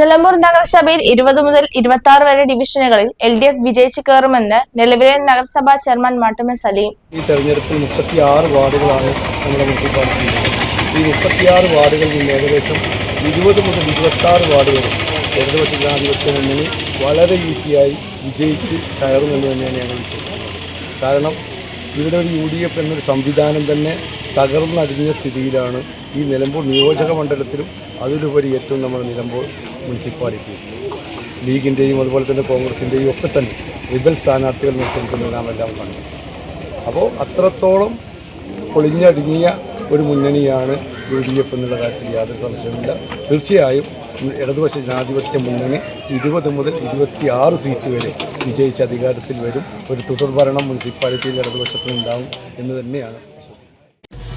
Nilambur നഗരസഭയിൽ ഇരുപത് മുതൽ ഇരുപത്തി ആറ് വരെ ഡിവിഷനുകളിൽ എൽ ഡി എഫ് വിജയിച്ചു കയറുമെന്ന് നിലവിലെ നഗരസഭാ ചെയർമാൻ മാട്ടുമ സലീം. ഈ തെരഞ്ഞെടുപ്പിൽ മുപ്പത്തിയാറ് വാർഡുകളാണ് നമ്മുടെ മുനിസിപ്പാലിറ്റിയിൽ ഈ മുപ്പത്തിയാറ് വാർഡുകളിൽ നിന്ന് ഏകദേശം ഇരുപത് മുതൽ ഇരുപത്താറ് വാർഡുകൾ ഇടതുപക്ഷ ജനാധിപത്യ മുന്നണി വളരെ ഈസിയായി വിജയിച്ച് കയറുമെന്ന് തന്നെയാണ് ഞങ്ങൾ വിശ്വസിക്കുന്നത്. കാരണം ഇവിടെ ഒരു യു ഡി എഫ് എന്നൊരു സംവിധാനം തന്നെ തകർന്നടിഞ്ഞ സ്ഥിതിയിലാണ് ഈ നിലമ്പൂർ നിയോജക മണ്ഡലത്തിലും അതിലുപരി ഏറ്റവും നമ്മുടെ നിലമ്പൂർ മുനിസിപ്പാലിറ്റി. ലീഗിന്റെയും അതുപോലെ തന്നെ കോൺഗ്രസിന്റെയും ഒക്കെ തന്നെ റിബൽ സ്ഥാനാർത്ഥികൾ മത്സരിക്കുന്നത് നാം എല്ലാം കണ്ടു. അപ്പോൾ അത്രത്തോളം പൊളിഞ്ഞടുങ്ങിയ ഒരു മുന്നണിയാണ് യു ഡി എഫ് എന്നുള്ള കാര്യത്തിൽ യാതൊരു സംശയമില്ല തീർച്ചയായും ഇടതുപക്ഷ ജനാധിപത്യ മുന്നണി ഇരുപത് മുതൽ ഇരുപത്തി ആറ് സീറ്റ് വരെ വിജയിച്ച് അധികാരത്തിൽ വരും. ഒരു തുടർഭരണം മുനിസിപ്പാലിറ്റിയിൽ ഇടതുപക്ഷത്തിനുണ്ടാവും എന്ന് തന്നെയാണ്